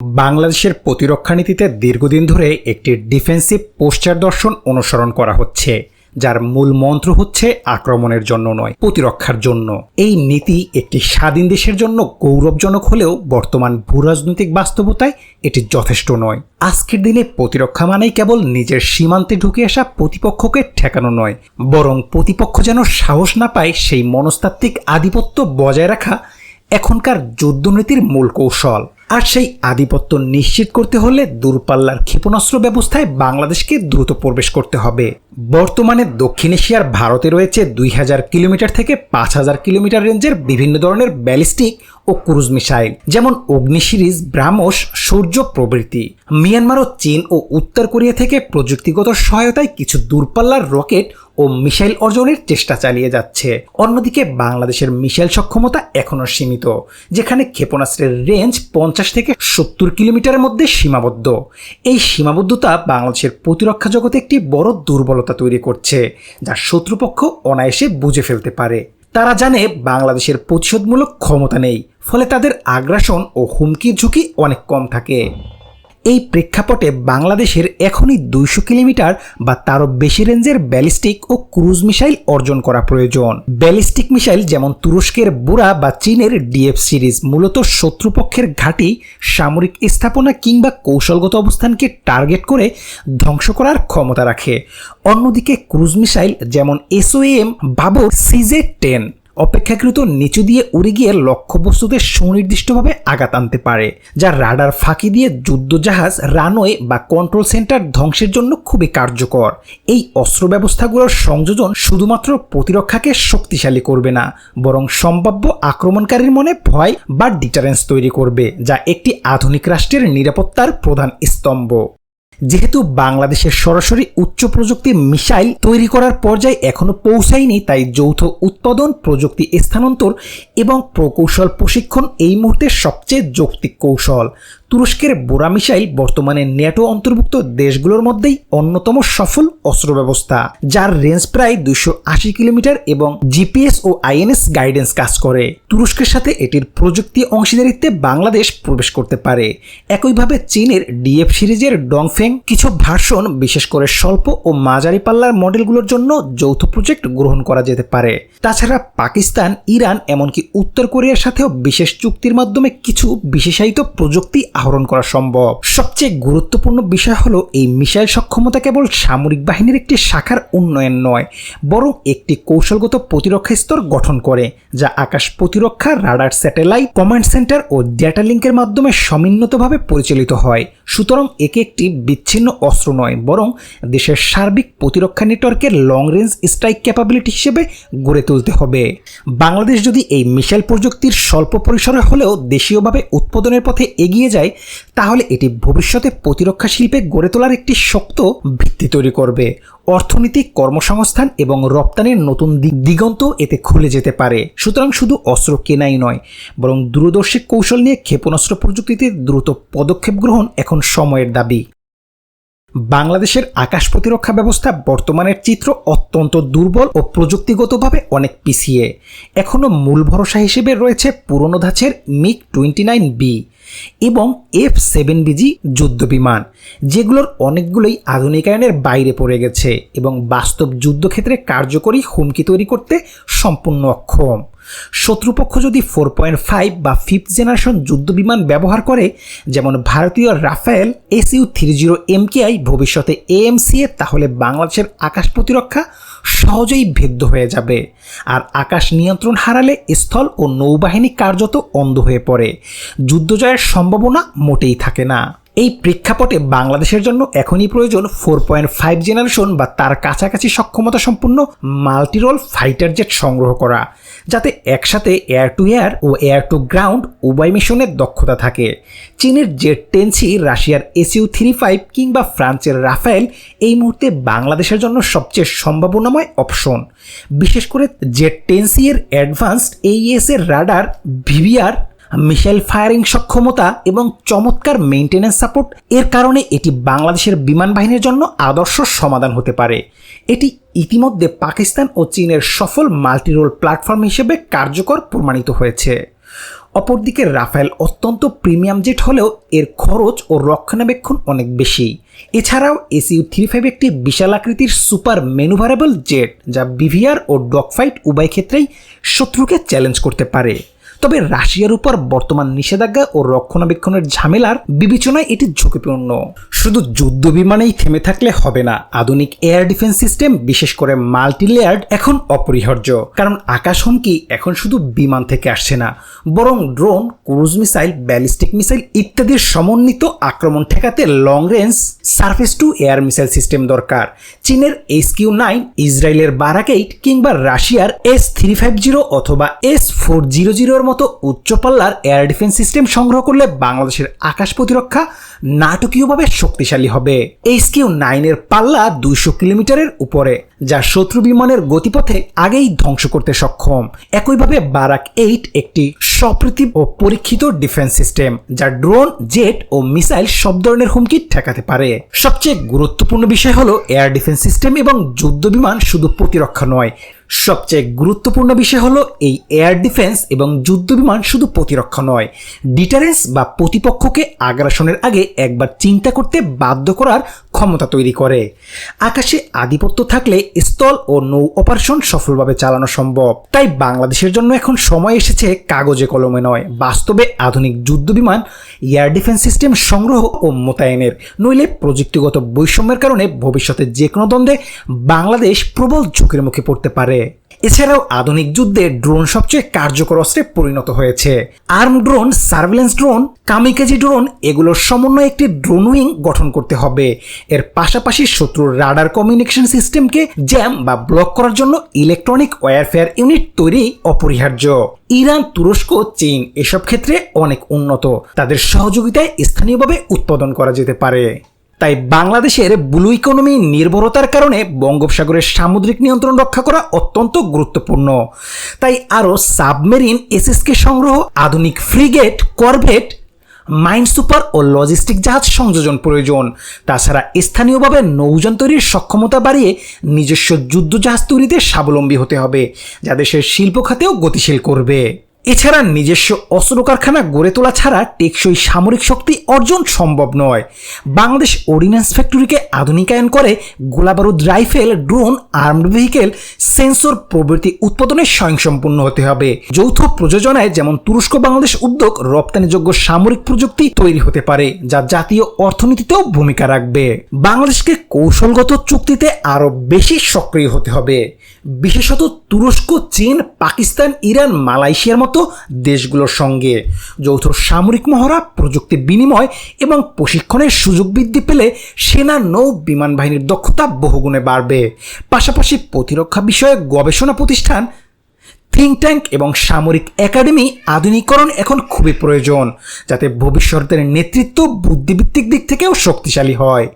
বাংলাদেশের প্রতিরক্ষা নীতিতে দীর্ঘদিন ধরে একটি ডিফেন্সিভ পোস্টার দর্শন অনুসরণ করা হচ্ছে, যার মূল মন্ত্র হচ্ছে আক্রমণের জন্য নয়, প্রতিরক্ষার জন্য। এই নীতি একটি স্বাধীন দেশের জন্য গৌরবজনক হলেও বর্তমান ভূরাজনৈতিক বাস্তবতায় এটি যথেষ্ট নয়। আজকের দিনে প্রতিরক্ষা মানেই কেবল নিজের সীমান্তে ঢুকে আসা প্রতিপক্ষকে ঠেকানো নয়, বরং প্রতিপক্ষ যেন সাহস না পায় সেই মনস্তাত্ত্বিক আধিপত্য বজায় রাখা এখনকার যুদ্ধনীতির মূল কৌশল। আর সেই আধিপত্য নিশ্চিত করতে হলে দূরপাল্লার ক্ষেপণাস্ত্র ব্যবস্থায় বাংলাদেশকে দ্রুত প্রবেশ করতে হবে। বর্তমানে দক্ষিণ এশিয়ার ভারতে রয়েছে দুই হাজার কিলোমিটার থেকে পাঁচ হাজার কিলোমিটার রেঞ্জের বিভিন্ন ধরনের ব্যালিস্টিক ও ক্রুজ মিসাইল, যেমন অগ্নি সিরিজ, ব্রাহ্মস, সূর্য প্রভৃতি। মিয়ানমার ও চীন ও উত্তর কোরিয়া থেকে প্রযুক্তিগত সহায়তায় কিছু দূরপাল্লার রকেট ও মিসাইল অর্জনের চেষ্টা চালিয়ে যাচ্ছে। অন্যদিকে বাংলাদেশের মিসাইল সক্ষমতা এখনও সীমিত, যেখানে ক্ষেপণাস্ত্রের রেঞ্জ পঞ্চাশ থেকে সত্তর কিলোমিটারের মধ্যে সীমাবদ্ধ। এই সীমাবদ্ধতা বাংলাদেশের প্রতিরক্ষা জগতে একটি বড় দুর্বলতা তৈরি করছে, যা শত্রুপক্ষ অনায়াসে বুঝে ফেলতে পারে। তারা জানে বাংলাদেশের প্রতিশোধমূলক ক্ষমতা নেই, ফলে তাদের আগ্রাসন ও হুমকির ঝুঁকি অনেক কম থাকে। এই প্রেক্ষাপটে বাংলাদেশের এখনই দুইশো কিলোমিটার বা তারও বেশি রেঞ্জের ব্যালিস্টিক ও ক্রুজ মিসাইল অর্জন করা প্রয়োজন। ব্যালিস্টিক মিসাইল যেমন তুরস্কের বুড়া বা চীনের ডিএফ সিরিজ মূলত শত্রুপক্ষের ঘাঁটি, সামরিক স্থাপনা কিংবা কৌশলগত অবস্থানকে টার্গেট করে ধ্বংস করার ক্ষমতা রাখে। অন্যদিকে ক্রুজ মিসাইল যেমন এসওএম বাবো সিজে টেন অপেক্ষাকৃত নিচু দিয়ে উড়ে গিয়ে লক্ষ্যবস্তুতে সুনির্দিষ্টভাবে আঘাত আনতে পারে, যা রাডার ফাঁকি দিয়ে যুদ্ধজাহাজ, রানওয়ে বা কন্ট্রোল সেন্টার ধ্বংসের জন্য খুবই কার্যকর। এই অস্ত্র ব্যবস্থাগুলোর সংযোজন শুধুমাত্র প্রতিরক্ষাকে শক্তিশালী করবে না, বরং সম্ভাব্য আক্রমণকারীর মনে ভয় বা ডিটারেন্স তৈরি করবে, যা একটি আধুনিক রাষ্ট্রের নিরাপত্তার প্রধান স্তম্ভ। যেহেতু বাংলাদেশের সরাসরি উচ্চ প্রযুক্তি মিসাইল তৈরি করার পর্যায়ে এখনও পৌঁছায়নি, তাই যৌথ উৎপাদন, প্রযুক্তি স্থানান্তর এবং প্রকৌশল প্রশিক্ষণ এই মুহূর্তে সবচেয়ে যৌক্তিক কৌশল। তুরস্কের বোরা মিসাইল বর্তমানে ন্যাটো অন্তর্ভুক্ত দেশগুলোর মধ্যেই অন্যতম সফল অস্ত্র ব্যবস্থা, যার রেঞ্জ প্রায় দুশো আশি কিলোমিটার এবং জিপিএস ও আইএনএস গাইডেন্স কাজ করে। তুরস্কের সাথে এটির প্রযুক্তি অংশীদারিত্বে বাংলাদেশ প্রবেশ করতে পারে। একইভাবে চীনের ডিএফ সিরিজের ডংফেং কিছু ভার্সন, বিশেষ করে স্বল্প ও মাঝারি পাল্লার মডেলগুলোর জন্য যৌথ প্রজেক্ট গ্রহণ করা যেতে পারে। তাছাড়া পাকিস্তান, ইরান, এমনকি উত্তর কোরিয়ার সাথেও বিশেষ চুক্তির মাধ্যমে কিছু বিশেষায়িত প্রযুক্তি আহরণ করা সম্ভব। সবচেয়ে গুরুত্বপূর্ণ বিষয় হলো এই মিসাইল সক্ষমতা কেবল সামরিক বাহিনীর একটি শাখার উন্নয়ন নয়, বরং একটি কৌশলগত প্রতিরক্ষা স্তর গঠন করে, যা আকাশ প্রতিরক্ষা, রাডার স্যাটেলাইট, কমান্ড সেন্টার ও ডেটা লিঙ্কের মাধ্যমে সমিন্নতভাবে পরিচালিত হয়। সুতরাং একে একটি বিচ্ছিন্ন অস্ত্র নয়, বরং দেশের সার্বিক প্রতিরক্ষা নেটওয়ার্কের লং রেঞ্জ স্ট্রাইক ক্যাপাবিলিটি হিসেবে গড়ে তুলতে হবে। বাংলাদেশ যদি এই মিসাইল প্রযুক্তির স্বল্প পরিসরে হলেও দেশীয়ভাবে উৎপাদনের পথে এগিয়ে যায়, তাহলে এটি ভবিষ্যতে প্রতিরক্ষা শিল্পে গড়ে তোলার একটি শক্ত ভিত্তি তৈরি করবে। অর্থনৈতিক কর্মসংস্থান এবং রপ্তানির নতুন দিগন্ত এতে খুলে যেতে পারে। সুতরাং শুধু অস্ত্র কেনাই নয়, বরং দূরদর্শী কৌশল নিয়ে ক্ষেপণাস্ত্র প্রযুক্তিতে দ্রুত পদক্ষেপ গ্রহণ এখন সময়ের দাবি। বাংলাদেশের আকাশ প্রতিরক্ষা ব্যবস্থা বর্তমানের চিত্র অত্যন্ত দুর্বল ও প্রযুক্তিগতভাবে অনেক পিছিয়ে। এখনও মূল ভরসা হিসেবে রয়েছে পুরনো ধাঁচের মিগ টোয়েন্টি নাইন বি। এবং এফ সেভেন বিজি যুদ্ধ বিমান যেগুলোর অনেকগুলোই আধুনিকায়নের বাইরে পড়ে গেছে এবং বাস্তব যুদ্ধক্ষেত্রে কার্যকরী হুমকি তৈরি করতে সম্পূর্ণ অক্ষম। শত্রুপক্ষ যদি ফোর পয়েন্ট ফাইভ বা ফিফথ জেনারেশন যুদ্ধ বিমান ব্যবহার করে, যেমন ভারতীয় Rafale SU three zero MKI ভবিষ্যতে এএমসিএ তাহলে বাংলাদেশের আকাশ প্রতিরক্ষা সহজেই ভেদ্য হয়ে যাবে। আর আকাশ নিয়ন্ত্রণ হারালে স্থল ও নৌবাহিনী কার্যত অন্ধ হয়ে পড়ে। যুদ্ধজয়ের সম্ভাবনা মোটেই থাকে না। এই প্রেক্ষাপটে বাংলাদেশের জন্য এখনই প্রয়োজন ফোর পয়েন্ট ফাইভ জেনারেশন বা তার কাছাকাছি সক্ষমতা সম্পূর্ণ মাল্টিরোল ফাইটার জেট সংগ্রহ করা, যাতে একসাথে এয়ার টু এয়ার ও এয়ার টু গ্রাউন্ড উভয় মিশনের দক্ষতা থাকে। চীনের জেট টেনসি, রাশিয়ার এসইউ থ্রি ফাইভ কিংবা ফ্রান্সের রাফায়েল এই মুহূর্তে বাংলাদেশের জন্য সবচেয়ে সম্ভাবনাময় অপশন বিশেষ করে জেট টেনসি এর অ্যাডভান্সড এইএস এর রাডার ভিভিআর মিসাইল ফায়ারিং সক্ষমতা এবং চমৎকার মেইনটেনেন্স সাপোর্ট এর কারণে এটি বাংলাদেশের বিমান বাহিনীর জন্য আদর্শ সমাধান হতে পারে। এটি ইতিমধ্যে পাকিস্তান ও চীনের সফল মাল্টিরোল প্ল্যাটফর্ম হিসেবে কার্যকর প্রমাণিত হয়েছে। অপরদিকে রাফেল অত্যন্ত প্রিমিয়াম জেট হলেও এর খরচ ও রক্ষণাবেক্ষণ অনেক বেশি। এছাড়াও এসইউ থ্রি ফাইভ একটি বিশাল আকৃতির সুপার মেনুভারেবল জেট যা বিভিআর ও ডগফাইট উভয় ক্ষেত্রেই শত্রুকে চ্যালেঞ্জ করতে পারে। তবে রাশিয়ার উপর বর্তমান নিষেধাজ্ঞা ও রক্ষণাবেক্ষণের ঝামেলার বিবেচনায় এটি ঝুঁকিপূর্ণ। শুধু যুদ্ধ বিমানেই থেমে থাকলে হবে না, আধুনিক এয়ার ডিফেন্স সিস্টেম, বিশেষ করে মাল্টি লেয়ার্ড এখন অপরিহার্য। কারণ আকাশ হুমকি এখন শুধু বিমান থেকে আসছে না, বরং drone, cruise missile, ballistic missile ইত্যাদির সমন্বিত আক্রমণ ঠেকাতে long range surface to air missile system দরকার। চীনের এস কিউ নাইন, ইসরায়েলের বারাক এইট কিংবা রাশিয়ার এস থ্রি ফাইভ জিরো অথবা এস ফোর জিরো জিরোর মতো উচ্চপাল্লার এয়ার ডিফেন্স সিস্টেম সংগ্রহ করলে বাংলাদেশের আকাশ প্রতিরক্ষা নাটকীয়ভাবে শক্তিশালী হবে। এইচ কিউ নাইনের পাল্লা দুইশো কিলোমিটারের উপরে, যা শত্রু বিমানের গতিপথে আগেই ধ্বংস করতে সক্ষম। একইভাবে বারাক এইট একটি সপ্রীতি ও পরীক্ষিত ডিফেন্স সিস্টেম যা ড্রোন জেট ও মিসাইল সব ধরনের হুমকি ঠেকাতে পারে। সবচেয়ে গুরুত্বপূর্ণ বিষয় হলো এয়ার ডিফেন্স সিস্টেম এবং যুদ্ধ বিমান শুধু প্রতিরক্ষা নয় সবচেয়ে গুরুত্বপূর্ণ বিষয় হলো এই এয়ার ডিফেন্স এবং যুদ্ধ বিমান শুধু প্রতিরক্ষা নয় ডিটারেন্স বা প্রতিপক্ষকে আগ্রাসনের আগে একবার চিন্তা করতে বাধ্য করার ক্ষমতা তৈরি করে। আকাশে আধিপত্য থাকলে স্থল ও নৌ অপারেশন সফলভাবে চালানো সম্ভব। তাই বাংলাদেশের জন্য এখন সময় এসেছে কাগজে কলমে নয়, বাস্তবে আধুনিক যুদ্ধ বিমান এয়ার ডিফেন্স সিস্টেম সংগ্রহ ও মোতায়েনের। নইলে প্রযুক্তিগত বৈষম্যের কারণে ভবিষ্যতে যে কোনো দ্বন্দ্বে বাংলাদেশ প্রবল ঝুঁকির মুখে পড়তে পারে। এছাড়াও আধুনিক যুদ্ধে ড্রোন সবচেয়ে কার্যকর অস্ত্রে পরিণত হয়েছে। Arm drone, surveillance drone, kamikaze drone, এগুলোর সমন্বয়ে একটি ড্রোন উইং গঠন করতে হবে। এর পাশাপাশি শত্রুর রাডার কমিউনিকেশন সিস্টেমকে জ্যাম বা ব্লক করার জন্য ইলেকট্রনিক ওয়ারফেয়ার ইউনিট তৈরি অপরিহার্য। ইরান, তুরস্ক, চীন এসব ক্ষেত্রে অনেক উন্নত। তাদের সহযোগিতায় স্থানীয়ভাবে উৎপাদন করা যেতে পারে। তাই বাংলাদেশের ব্লু ইকোনমি নির্ভরতার কারণে বঙ্গোপসাগরের সামুদ্রিক নিয়ন্ত্রণ রক্ষা করা অত্যন্ত গুরুত্বপূর্ণ। তাই আরও সাবমেরিন এসএসকে সংগ্রহ, আধুনিক ফ্রিগেট, করভেট মাইন্ড সুপার ও লজিস্টিক জাহাজ সংযোজন প্রয়োজন। তাছাড়া স্থানীয়ভাবে নৌযান তৈরির সক্ষমতা বাড়িয়ে নিজস্ব যুদ্ধ জাহাজ তৈরিতে স্বাবলম্বী হতে হবে, যা দেশের শিল্প খাতেও গতিশীল করবে। এছাড়া নিজস্ব অস্ত্র কারখানা গড়ে তোলা ছাড়া টেকসই সামরিক শক্তি অর্জন সম্ভব নয়। বাংলাদেশ অর্ডিন্যান্স ফ্যাক্টরিকে আধুনিকায়ন করে গোলাবারুদ rifle, drone, armed vehicle, sensor প্রভৃতি উৎপাদনে স্বয়ংসম্পূর্ণ হতে হবে। যৌথ প্রযোজনায় যেমন তুরস্ক বাংলাদেশ উদ্যোগ, রপ্তানিযোগ্য সামরিক প্রযুক্তি তৈরি হতে পারে, যা জাতীয় অর্থনীতিতেও ভূমিকা রাখবে। বাংলাদেশকে কৌশলগত চুক্তিতে আরও বেশি সক্রিয় হতে হবে। বিশেষত তুরস্ক, চীন, পাকিস্তান, ইরান, মালয়েশিয়ার মতো দেশগুলোর সঙ্গে। যৌথ সামরিক মহড়া, প্রযুক্তি বিনিময় এবং প্রশিক্ষণের সুযোগ বৃদ্ধি পেলে সেনা, নৌ, বিমান বাহিনীর দক্ষতা বহুগুণে বাড়বে। পাশাপাশি প্রতিরক্ষা বিষয়ে গবেষণা প্রতিষ্ঠান থিঙ্ক ট্যাঙ্ক এবং সামরিক একাডেমি আধুনিকরণ এখন খুবই প্রয়োজন, যাতে ভবিষ্যতের নেতৃত্ব বুদ্ধিভিত্তিক দিক থেকেও শক্তিশালী হয়।